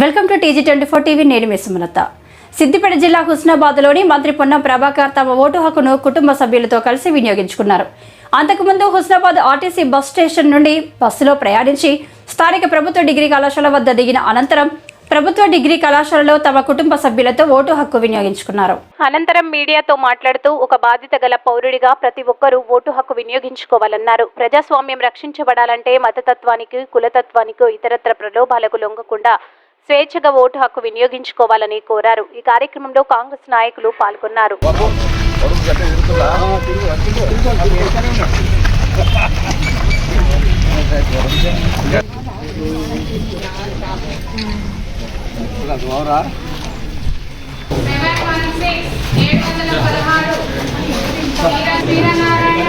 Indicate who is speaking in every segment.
Speaker 1: Welcome to TG twenty four TV నేను మీ సుమలత. సిద్దిపేట జిల్లా హుస్నాబాద్లోని మంత్రి పొన్నం ప్రభాకర్ తమ ఓటు హక్కును కుటుంబ సభ్యులతో కలిసి వినియోగించుకున్నారు. అంతకుముందు హుస్నాబాద్ ఆర్టీసీ బస్ స్టేషన్ నుండి బస్సులో ప్రయాణించి స్థానిక ప్రభుత్వ డిగ్రీ కళాశాల వద్ద దిగిన అనంతరం ప్రభుత్వ డిగ్రీ కళాశాలలో తమ కుటుంబ సభ్యులతో ఓటు హక్కు వినియోగించుకున్నారు.
Speaker 2: అనంతరం మీడియాతో మాట్లాడుతూ ఒక బాధ్యత గల పౌరుడిగా ప్రతి ఒక్కరూ ఓటు హక్కు వినియోగించుకోవాలన్నారు. ప్రజాస్వామ్యం రక్షించబడాలంటే మతతత్వానికి కులతత్వానికి ఇతరత్ర ప్రలోభాలకు లొంగకుండా స్వేచ్ఛగా ఓటు హక్కు వినియోగించుకోవాలని కోరారు. ఈ కార్యక్రమంలో కాంగ్రెస్ నాయకులు పాల్గొన్నారు.
Speaker 3: వీరనారాయణ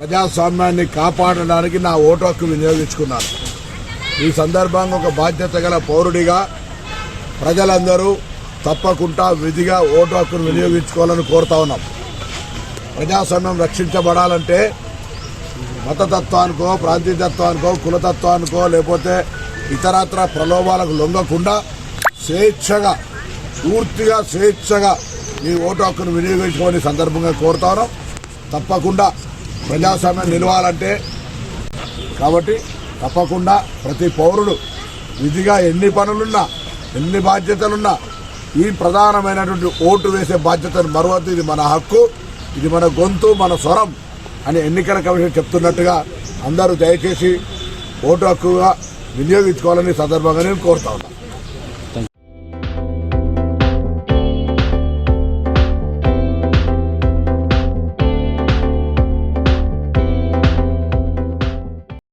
Speaker 4: ప్రజాస్వామ్యాన్ని కాపాడడానికి నా ఓటు హక్కు వినియోగించుకున్నాను. ఈ సందర్భంగా ఒక బాధ్యత గల పౌరుడిగా ప్రజలందరూ తప్పకుండా విధిగా ఓటు హక్కును వినియోగించుకోవాలని కోరుతా ఉన్నాం. ప్రజాస్వామ్యం రక్షించబడాలంటే మతతత్వానికో ప్రాంతీయతత్వానికో కులతత్వానికో లేకపోతే ఇతరత్ర ప్రలోభాలకు లొంగకుండా స్వేచ్ఛగా పూర్తిగా స్వేచ్ఛగా ఈ ఓటు హక్కును వినియోగించుకోని సందర్భంగా కోరుతా ఉన్నాం. తప్పకుండా ప్రజాస్వామ్యం నిలవాలంటే కాబట్టి తప్పకుండా ప్రతి పౌరుడు విధిగా ఎన్ని పనులున్నా ఎన్ని బాధ్యతలున్నా ఈ ప్రధానమైనటువంటి ఓటు వేసే బాధ్యతను మరవద్దు. ఇది మన హక్కు ఇది మన గొంతు మన స్వరం అని ఎన్నికల కమిషన్ చెప్తున్నట్టుగా అందరూ దయచేసి ఓటు హక్కుగా వినియోగించుకోవాలని సందర్భంగా నేను కోరుతా ఉన్నాను.